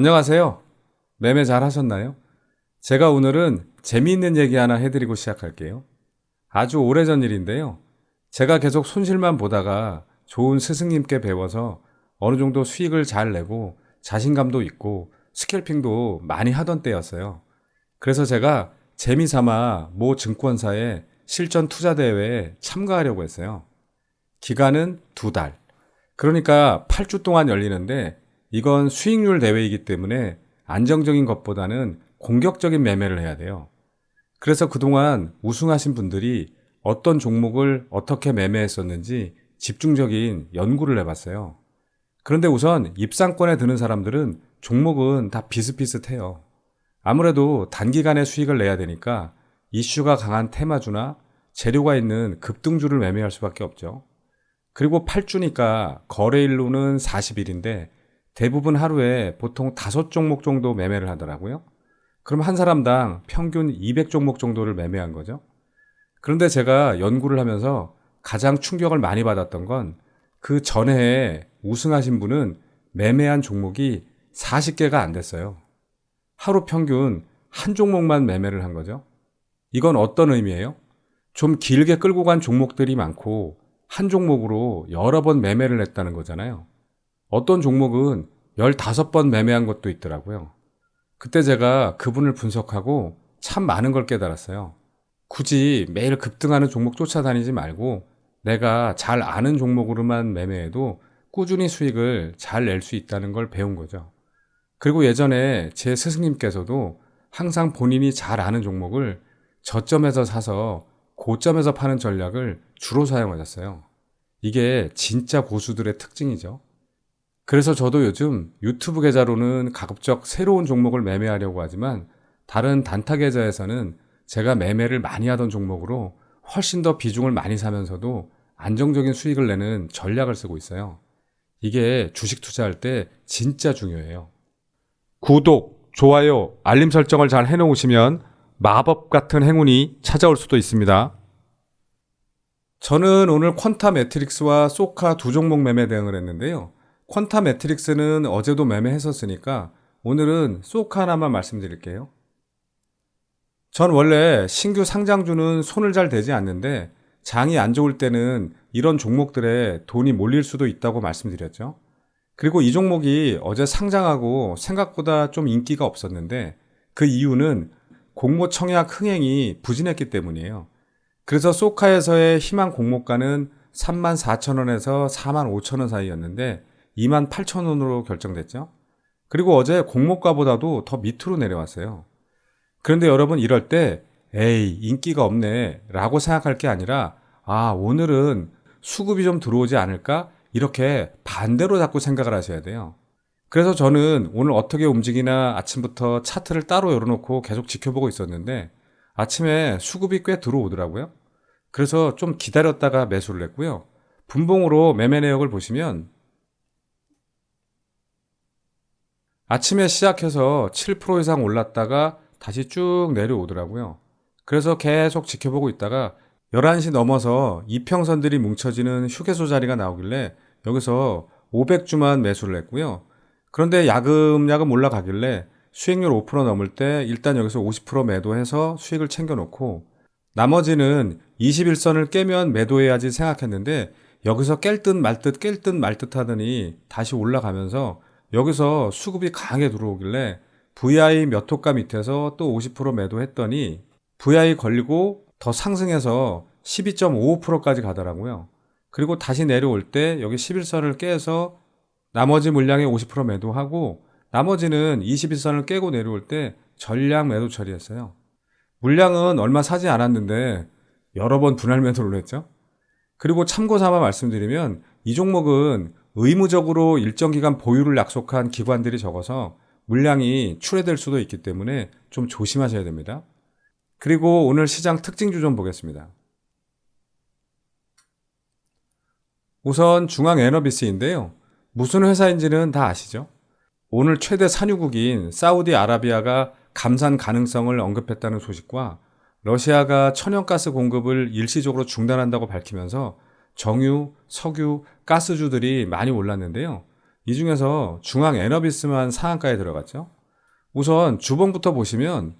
안녕하세요. 매매 잘 하셨나요? 제가 오늘은 재미있는 얘기 하나 해드리고 시작할게요. 아주 오래전 일인데요. 제가 계속 손실만 보다가 좋은 스승님께 배워서 어느 정도 수익을 잘 내고 자신감도 있고 스캘핑도 많이 하던 때였어요. 그래서 제가 재미삼아 모 증권사의 실전 투자 대회에 참가하려고 했어요. 기간은 두 달. 그러니까 8주 동안 열리는데 이건 수익률 대회이기 때문에 안정적인 것보다는 공격적인 매매를 해야 돼요. 그래서 그동안 우승하신 분들이 어떤 종목을 어떻게 매매했었는지 집중적인 연구를 해봤어요. 그런데 우선 입상권에 드는 사람들은 종목은 다 비슷비슷해요. 아무래도 단기간에 수익을 내야 되니까 이슈가 강한 테마주나 재료가 있는 급등주를 매매할 수밖에 없죠. 그리고 8주니까 거래일로는 40일인데 대부분 하루에 보통 5종목 정도 매매를 하더라고요. 그럼 한 사람당 평균 200종목 정도를 매매한 거죠. 그런데 제가 연구를 하면서 가장 충격을 많이 받았던 건 그 전해에 우승하신 분은 매매한 종목이 40개가 안 됐어요. 하루 평균 한 종목만 매매를 한 거죠. 이건 어떤 의미예요? 좀 길게 끌고 간 종목들이 많고 한 종목으로 여러 번 매매를 했다는 거잖아요. 어떤 종목은 15번 매매한 것도 있더라고요. 그때 제가 그분을 분석하고 참 많은 걸 깨달았어요. 굳이 매일 급등하는 종목 쫓아다니지 말고 내가 잘 아는 종목으로만 매매해도 꾸준히 수익을 잘 낼 수 있다는 걸 배운 거죠. 그리고 예전에 제 스승님께서도 항상 본인이 잘 아는 종목을 저점에서 사서 고점에서 파는 전략을 주로 사용하셨어요. 이게 진짜 고수들의 특징이죠. 그래서 저도 요즘 유튜브 계좌로는 가급적 새로운 종목을 매매하려고 하지만 다른 단타 계좌에서는 제가 매매를 많이 하던 종목으로 훨씬 더 비중을 많이 사면서도 안정적인 수익을 내는 전략을 쓰고 있어요. 이게 주식 투자할 때 진짜 중요해요. 구독, 좋아요, 알림 설정을 잘 해놓으시면 마법 같은 행운이 찾아올 수도 있습니다. 저는 오늘 퀀타 매트릭스와 소카 두 종목 매매 대응을 했는데요. 퀀타 매트릭스는 어제도 매매했었으니까 오늘은 소카 하나만 말씀드릴게요. 전 원래 신규 상장주는 손을 잘 대지 않는데 장이 안 좋을 때는 이런 종목들에 돈이 몰릴 수도 있다고 말씀드렸죠. 그리고 이 종목이 어제 상장하고 생각보다 좀 인기가 없었는데 그 이유는 공모 청약 흥행이 부진했기 때문이에요. 그래서 소카에서의 희망 공모가는 3만 4천 원에서 4만 5천 원 사이였는데 2만 8천 원으로 결정됐죠. 그리고 어제 공모가보다도 더 밑으로 내려왔어요. 그런데 여러분 이럴 때 에이 인기가 없네 라고 생각할 게 아니라 아 오늘은 수급이 좀 들어오지 않을까 이렇게 반대로 자꾸 생각을 하셔야 돼요. 그래서 저는 오늘 어떻게 움직이나 아침부터 차트를 따로 열어놓고 계속 지켜보고 있었는데 아침에 수급이 꽤 들어오더라고요. 그래서 좀 기다렸다가 매수를 했고요. 분봉으로 매매 내역을 보시면 아침에 시작해서 7% 이상 올랐다가 다시 쭉 내려오더라고요. 그래서 계속 지켜보고 있다가 11시 넘어서 이평선들이 뭉쳐지는 휴게소 자리가 나오길래 여기서 500주만 매수를 했고요. 그런데 야금야금 올라가길래 수익률 5% 넘을 때 일단 여기서 50% 매도해서 수익을 챙겨놓고 나머지는 21선을 깨면 매도해야지 생각했는데 여기서 깰 듯 말 듯 깰 듯 말 듯 하더니 다시 올라가면서 여기서 수급이 강하게 들어오길래 VI 몇 호가 밑에서 또 50% 매도했더니 VI 걸리고 더 상승해서 12.55%까지 가더라고요. 그리고 다시 내려올 때 여기 11선을 깨서 나머지 물량의 50% 매도하고 나머지는 21선을 깨고 내려올 때 전량 매도 처리했어요. 물량은 얼마 사지 않았는데 여러 번 분할 매도를 했죠. 그리고 참고 삼아 말씀드리면 이 종목은 의무적으로 일정 기간 보유를 약속한 기관들이 적어서 물량이 출회될 수도 있기 때문에 좀 조심하셔야 됩니다. 그리고 오늘 시장 특징주 좀 보겠습니다. 우선 중앙에너비스인데요. 무슨 회사인지는 다 아시죠? 오늘 최대 산유국인 사우디아라비아가 감산 가능성을 언급했다는 소식과 러시아가 천연가스 공급을 일시적으로 중단한다고 밝히면서 정유, 석유, 가스주들이 많이 올랐는데요. 이 중에서 중앙 에너비스만 상한가에 들어갔죠. 우선 주봉부터 보시면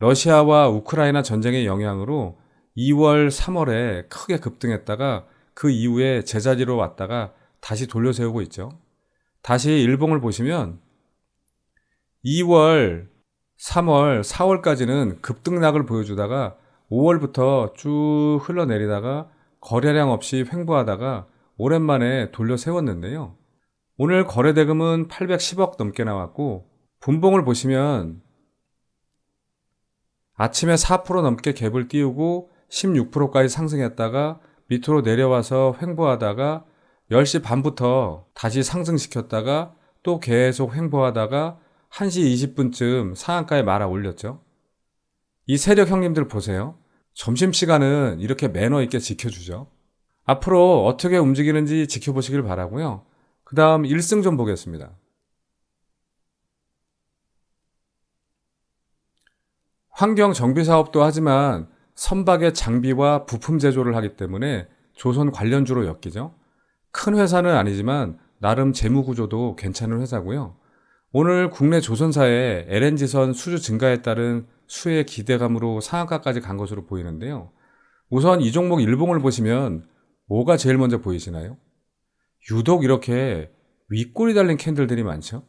러시아와 우크라이나 전쟁의 영향으로 2월, 3월에 크게 급등했다가 그 이후에 제자리로 왔다가 다시 돌려 세우고 있죠. 다시 일봉을 보시면 2월, 3월, 4월까지는 급등락을 보여주다가 5월부터 쭉 흘러내리다가 거래량 없이 횡보하다가 오랜만에 돌려 세웠는데요. 오늘 거래 대금은 810억 넘게 나왔고 분봉을 보시면 아침에 4% 넘게 갭을 띄우고 16%까지 상승했다가 밑으로 내려와서 횡보하다가 10시 반부터 다시 상승시켰다가 또 계속 횡보하다가 1시 20분쯤 상한가에 말아 올렸죠. 이 세력 형님들 보세요. 점심시간은 이렇게 매너 있게 지켜주죠. 앞으로 어떻게 움직이는지 지켜보시길 바라고요. 그 다음 1승 좀 보겠습니다. 환경 정비 사업도 하지만 선박의 장비와 부품 제조를 하기 때문에 조선 관련주로 엮이죠. 큰 회사는 아니지만 나름 재무 구조도 괜찮은 회사고요. 오늘 국내 조선사의 LNG선 수주 증가에 따른 수혜 기대감으로 상한가까지 간 것으로 보이는데요. 우선 이 종목 일봉을 보시면 뭐가 제일 먼저 보이시나요? 유독 이렇게 윗골이 달린 캔들들이 많죠?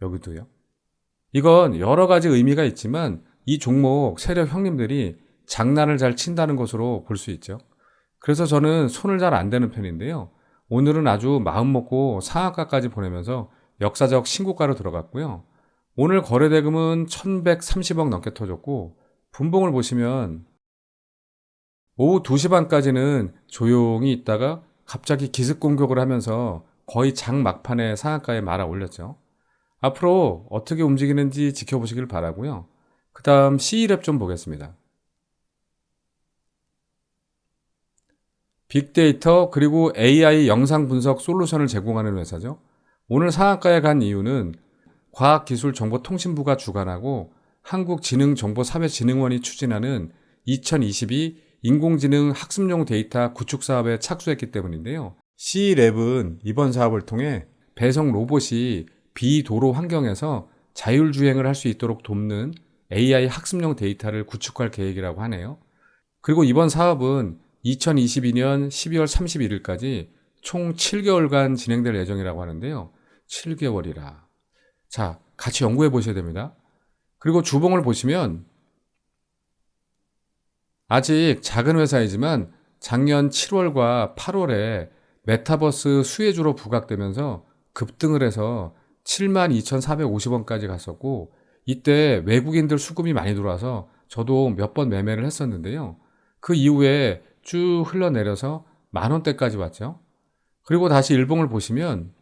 여기도요. 이건 여러 가지 의미가 있지만 이 종목 세력 형님들이 장난을 잘 친다는 것으로 볼 수 있죠. 그래서 저는 손을 잘 안 대는 편인데요. 오늘은 아주 마음 먹고 상한가까지 보내면서 역사적 신고가로 들어갔고요. 오늘 거래 대금은 1130억 넘게 터졌고 분봉을 보시면 오후 2시 반까지는 조용히 있다가 갑자기 기습 공격을 하면서 거의 장 막판에 상한가에 말아 올렸죠. 앞으로 어떻게 움직이는지 지켜보시길 바라고요. 그 다음 C랩 좀 보겠습니다. 빅데이터 그리고 AI 영상 분석 솔루션을 제공하는 회사죠. 오늘 상한가에 간 이유는 과학기술정보통신부가 주관하고 한국지능정보사회진흥원이 추진하는 2022 인공지능 학습용 데이터 구축 사업에 착수했기 때문인데요. C랩은 이번 사업을 통해 배송 로봇이 비도로 환경에서 자율주행을 할 수 있도록 돕는 AI 학습용 데이터를 구축할 계획이라고 하네요. 그리고 이번 사업은 2022년 12월 31일까지 총 7개월간 진행될 예정이라고 하는데요. 7개월이라. 자, 같이 연구해 보셔야 됩니다. 그리고 주봉을 보시면 아직 작은 회사이지만 작년 7월과 8월에 메타버스 수혜주로 부각되면서 급등을 해서 72,450원까지 갔었고 이때 외국인들 수급이 많이 들어와서 저도 몇 번 매매를 했었는데요. 그 이후에 쭉 흘러내려서 만 원대까지 왔죠. 그리고 다시 일봉을 보시면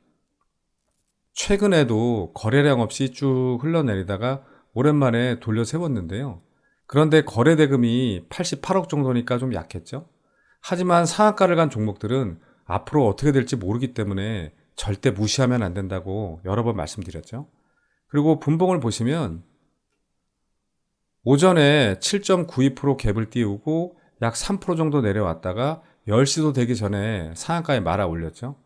최근에도 거래량 없이 쭉 흘러내리다가 오랜만에 돌려 세웠는데요. 그런데 거래 대금이 88억 정도니까 좀 약했죠. 하지만 상한가를 간 종목들은 앞으로 어떻게 될지 모르기 때문에 절대 무시하면 안 된다고 여러 번 말씀드렸죠. 그리고 분봉을 보시면 오전에 7.92% 갭을 띄우고 약 3% 정도 내려왔다가 10시도 되기 전에 상한가에 말아 올렸죠.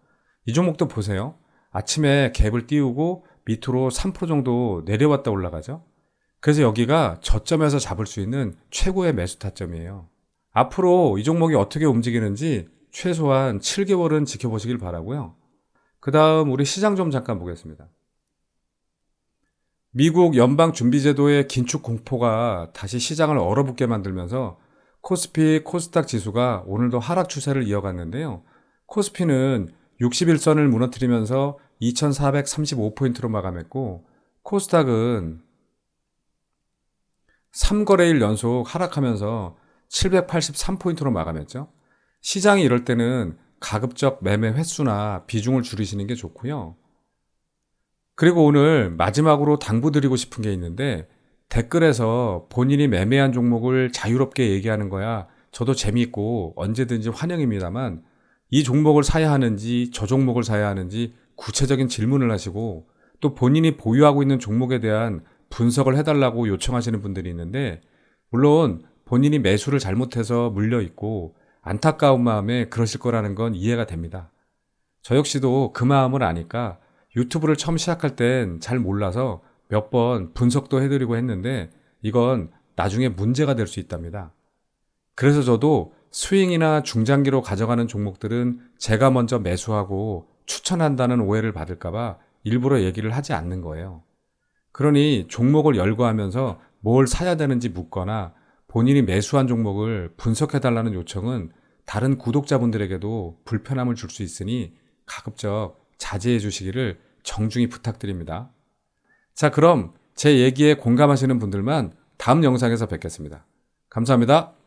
이 종목도 보세요. 아침에 갭을 띄우고 밑으로 3% 정도 내려왔다 올라가죠. 그래서 여기가 저점에서 잡을 수 있는 최고의 매수 타점이에요. 앞으로 이 종목이 어떻게 움직이는지 최소한 7개월은 지켜보시길 바라고요. 그 다음 우리 시장 좀 잠깐 보겠습니다. 미국 연방준비제도의 긴축 공포가 다시 시장을 얼어붙게 만들면서 코스피 코스닥 지수가 오늘도 하락 추세를 이어갔는데요. 코스피는 61선을 무너뜨리면서 2435포인트로 마감했고 코스닥은 3거래일 연속 하락하면서 783포인트로 마감했죠. 시장이 이럴 때는 가급적 매매 횟수나 비중을 줄이시는 게 좋고요. 그리고 오늘 마지막으로 당부드리고 싶은 게 있는데 댓글에서 본인이 매매한 종목을 자유롭게 얘기하는 거야 저도 재미있고 언제든지 환영입니다만 이 종목을 사야 하는지 저 종목을 사야 하는지 구체적인 질문을 하시고 또 본인이 보유하고 있는 종목에 대한 분석을 해달라고 요청하시는 분들이 있는데 물론 본인이 매수를 잘못해서 물려 있고 안타까운 마음에 그러실 거라는 건 이해가 됩니다. 저 역시도 그 마음을 아니까 유튜브를 처음 시작할 땐 잘 몰라서 몇 번 분석도 해드리고 했는데 이건 나중에 문제가 될 수 있답니다. 그래서 저도 스윙이나 중장기로 가져가는 종목들은 제가 먼저 매수하고 추천한다는 오해를 받을까봐 일부러 얘기를 하지 않는 거예요. 그러니 종목을 열거하면서 뭘 사야 되는지 묻거나 본인이 매수한 종목을 분석해달라는 요청은 다른 구독자분들에게도 불편함을 줄 수 있으니 가급적 자제해 주시기를 정중히 부탁드립니다. 자, 그럼 제 얘기에 공감하시는 분들만 다음 영상에서 뵙겠습니다. 감사합니다.